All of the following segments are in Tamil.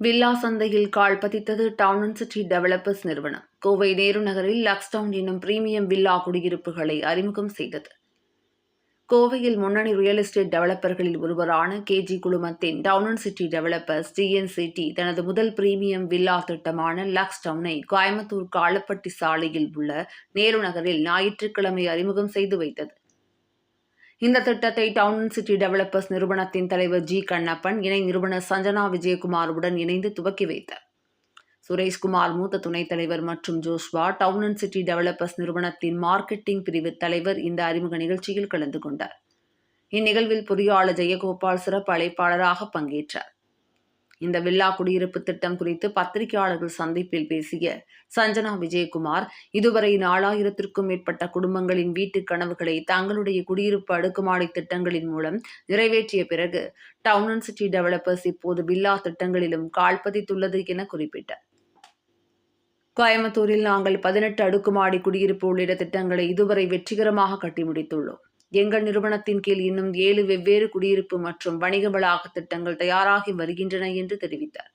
வில்லா சந்தையில் கால் பதித்தது டவுன் அண்ட் சிட்டி டெவலப்பர்ஸ் நிறுவனம். கோவை நேரு நகரில் லக்ஸ்டவுன் என்னும் பிரீமியம் வில்லா குடியிருப்புகளை அறிமுகம் செய்தது. கோவையில் முன்னணி ரியல் எஸ்டேட் டெவலப்பர்களில் ஒருவரான கேஜி குழுமத்தின் town and city developers TNCD தனது முதல் பிரீமியம் வில்லா திட்டமான லக்ஸ் டவுனை கோயம்புத்தூர் காலப்பட்டி சாலையில் உள்ள நேரு நகரில் ஞாயிற்றுக்கிழமை அறிமுகம் செய்து வைத்தது. இந்த திட்டத்தை டவுன் அண்ட் சிட்டி டெவலப்பர்ஸ் நிறுவனத்தின் தலைவர் ஜி கண்ணப்பன் இணை நிறுவனர் சஞ்சனா விஜயகுமாருடன் இணைந்து துவக்கி வைத்தார். சுரேஷ்குமார் மூத்த துணைத் தலைவர் மற்றும் Joshua town and city developers நிறுவனத்தின் மார்க்கெட்டிங் பிரிவு தலைவர் இந்த அறிமுக நிகழ்ச்சியில் கலந்து கொண்டார். இந்நிகழ்வில் பொறியாளர் ஜெயகோபால் சிறப்பு அழைப்பாளராக பங்கேற்றார். இந்த வில்லா குடியிருப்பு திட்டம் குறித்து பத்திரிகையாளர்கள் சந்திப்பில் பேசிய சஞ்சனா விஜயகுமார் இதுவரை நாலாயிரத்திற்கும் மேற்பட்ட குடும்பங்களின் வீட்டு கனவுகளை தங்களுடைய குடியிருப்பு அடுக்குமாடி திட்டங்களின் மூலம் நிறைவேற்றிய பிறகு டவுன் அண்ட் சிட்டி டெவலப்பர்ஸ் இப்போது வில்லா திட்டங்களிலும் கால்பதித்துள்ளது என குறிப்பிட்டார். கோயம்புத்தூரில் நாங்கள் பதினெட்டு அடுக்குமாடி குடியிருப்பு உள்ளிட்ட திட்டங்களை இதுவரை வெற்றிகரமாக கட்டி முடித்துள்ளோம். எங்கள் நிறுவனத்தின் கீழ் இன்னும் ஏழு வெவ்வேறு குடியிருப்பு மற்றும் வணிக வளாக திட்டங்கள் தயாராகி வருகின்றன என்று தெரிவித்தார்.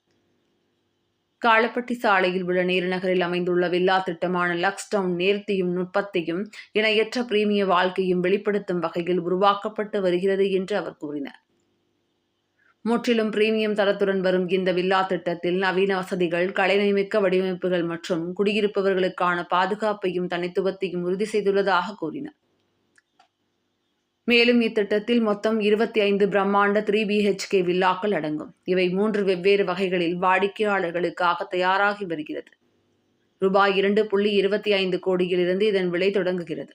காலப்பட்டி சாலையில் உள்ள நேருநகரில் அமைந்துள்ள வில்லா திட்டமான லக்ஸ் டவுன் நேர்த்தியும் நுட்பத்தையும் இணையற்ற பிரீமிய வாழ்க்கையும் வெளிப்படுத்தும் வகையில் உருவாக்கப்பட்டு வருகிறது என்று அவர் கூறினார். முற்றிலும் பிரீமியம் தரத்துடன் வரும் இந்த வில்லா திட்டத்தில் நவீன வசதிகள் கலைநயமிக்க வடிவமைப்புகள் மற்றும் குடியிருப்பவர்களுக்கான பாதுகாப்பையும் தனித்துவத்தையும் உறுதி செய்துள்ளதாக கூறினார். மேலும் இத்திட்டத்தில் மொத்தம் இருபத்தி ஐந்து பிரம்மாண்ட த்ரீ பிஹெச்கே வில்லாக்கள் அடங்கும். இவை மூன்று வெவ்வேறு வகைகளில் வாடிக்கையாளர்களுக்காக தயாராகி வருகிறது. ரூபாய் இரண்டு புள்ளி இருபத்தி ஐந்து கோடியிலிருந்து இதன் விலை தொடங்குகிறது.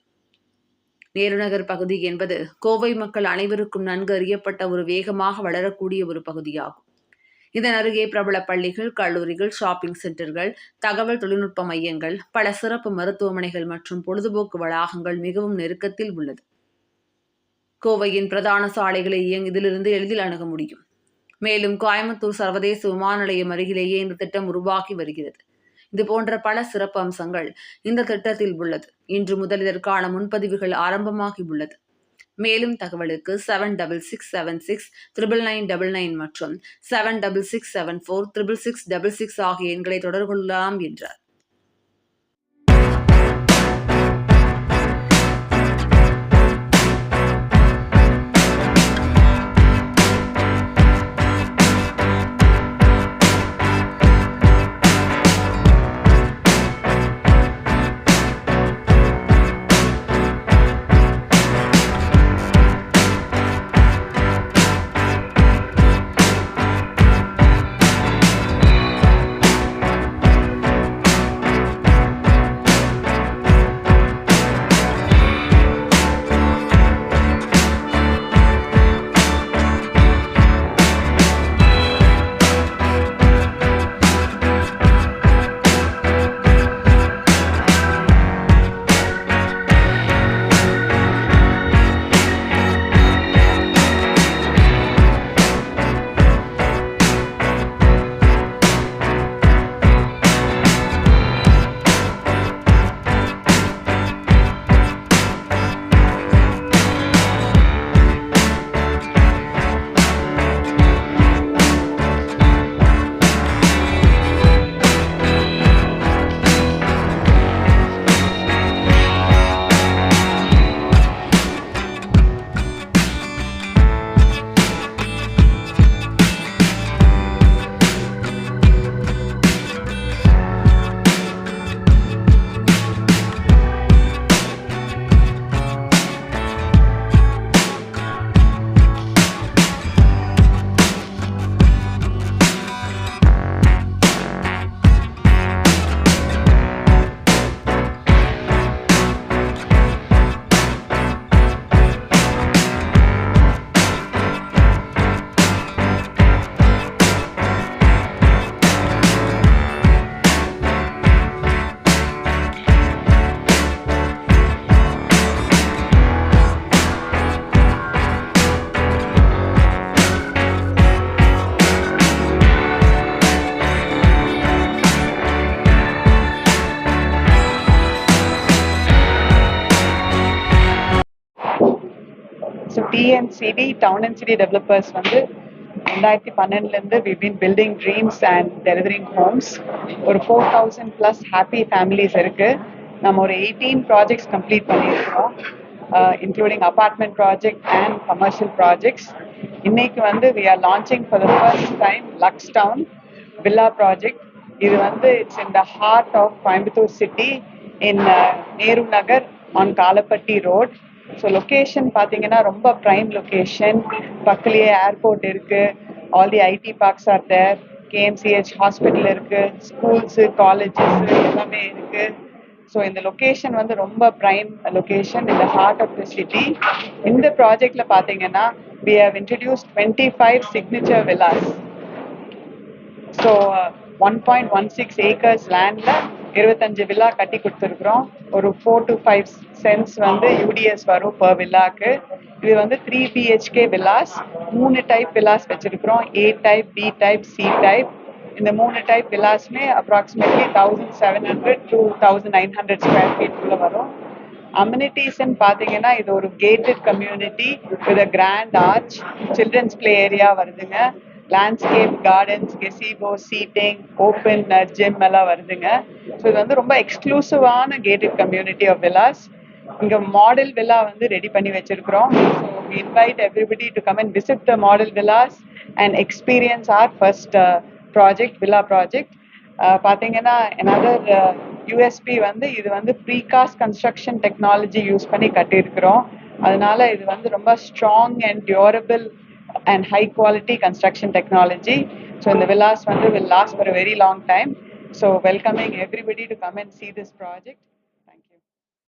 நேருநகர் பகுதி என்பது கோவை மக்கள் அனைவருக்கும் நன்கு அறியப்பட்ட ஒரு வேகமாக வளரக்கூடிய ஒரு பகுதியாகும். இதன் அருகே பிரபல பள்ளிகள் கல்லூரிகள் ஷாப்பிங் சென்டர்கள் தகவல் தொழில்நுட்ப மையங்கள் பல சிறப்பு மருத்துவமனைகள் மற்றும் பொழுதுபோக்கு வளாகங்கள் மிகவும் நெருக்கத்தில் உள்ளது. கோவையின் பிரதான சாலைகளை இதிலிருந்து எளிதில் அணுக முடியும். மேலும் கோயம்புத்தூர் சர்வதேச விமான நிலையம் அருகிலேயே இந்த திட்டம் உருவாகி வருகிறது. இது போன்ற பல சிறப்பு அம்சங்கள் இந்த திட்டத்தில் உள்ளது. இன்று முதல் இதற்கான முன்பதிவுகள் ஆரம்பமாகி உள்ளது. மேலும் தகவலுக்கு seven double six seven six triple nine double nine மற்றும் seven double six seven four triple six double six ஆகிய எண்களை தொடர்பு கொள்ளலாம் என்றார். CD town and city developers வந்து ரெண்டாயிரத்தி பன்னெண்டுலேருந்து we been building dreams and delivering homes ஒரு four thousand plus happy families இருக்கு. நம்ம ஒரு எயிட்டீன் ப்ராஜெக்ட்ஸ் கம்ப்ளீட் பண்ணியிருக்கோம். Including apartment project and commercial projects இன்னைக்கு வந்து we are launching for the first time luxe town villa project இது வந்து it's in the heart of Coimbatore city in Nehru Nagar on Kalapatti road so location பார்த்தீங்கன்னா ரொம்ப ப்ரைம் லொக்கேஷன் பக்கத்துலேயே ஏர்போர்ட் இருக்கு. All the IT parks are there KMCH hospital இருக்குது ஸ்கூல்ஸு காலேஜஸ் எல்லாமே இருக்குது ஸோ இந்த லொக்கேஷன் வந்து ரொம்ப ப்ரைம் லொக்கேஷன் இந்த ஹார்ட் ஆஃப் த சிட்டி இந்த ப்ராஜெக்டில் பார்த்தீங்கன்னா we have introduce twenty five signature villas so one point one six acres லேண்டில் இருபத்தஞ்சு வில்லா கட்டி கொடுத்துருக்குறோம். ஒரு ஃபோர் டு ஃபைவ் சென்ஸ் வந்து யூடிஎஸ் வரும் பர் வில்லாக்கு. இது வந்து த்ரீ பிஹெச்கே வில்லாஸ். மூணு டைப் வில்லாஸ் வச்சுருக்குறோம். A type B type C type இந்த மூணு type வில்லாஸ்மே approximately thousand seven hundred two thousand nine hundred square feet வரும். அம்யூனிட்டிஸ்ன்னு பார்த்தீங்கன்னா இது ஒரு gated community with a grand arch children's play area வருதுங்க. Landscape gardens gazebo seating open gym எல்லாம் வருதுங்க. ஸோ இது வந்து ரொம்ப எக்ஸ்க்ளூசிவான கேட்டட் கம்யூனிட்டி ஆஃப் வில்லாஸ் இங்கே மாடல் வில்லா வந்து ரெடி பண்ணி வச்சிருக்கிறோம். So invite everybody to come and visit the model villas and experience our first project villa project பார்த்தீங்கன்னா another uh, யூஎஸ்பி வந்து இது வந்து ப்ரீகாஸ்ட் கன்ஸ்ட்ரக்ஷன் டெக்னாலஜி யூஸ் பண்ணி கட்டியிருக்கிறோம். அதனால இது வந்து ரொம்ப strong and durable and high quality construction technology. So, and the villas will last for a very long time. So, welcoming everybody to come and see this project.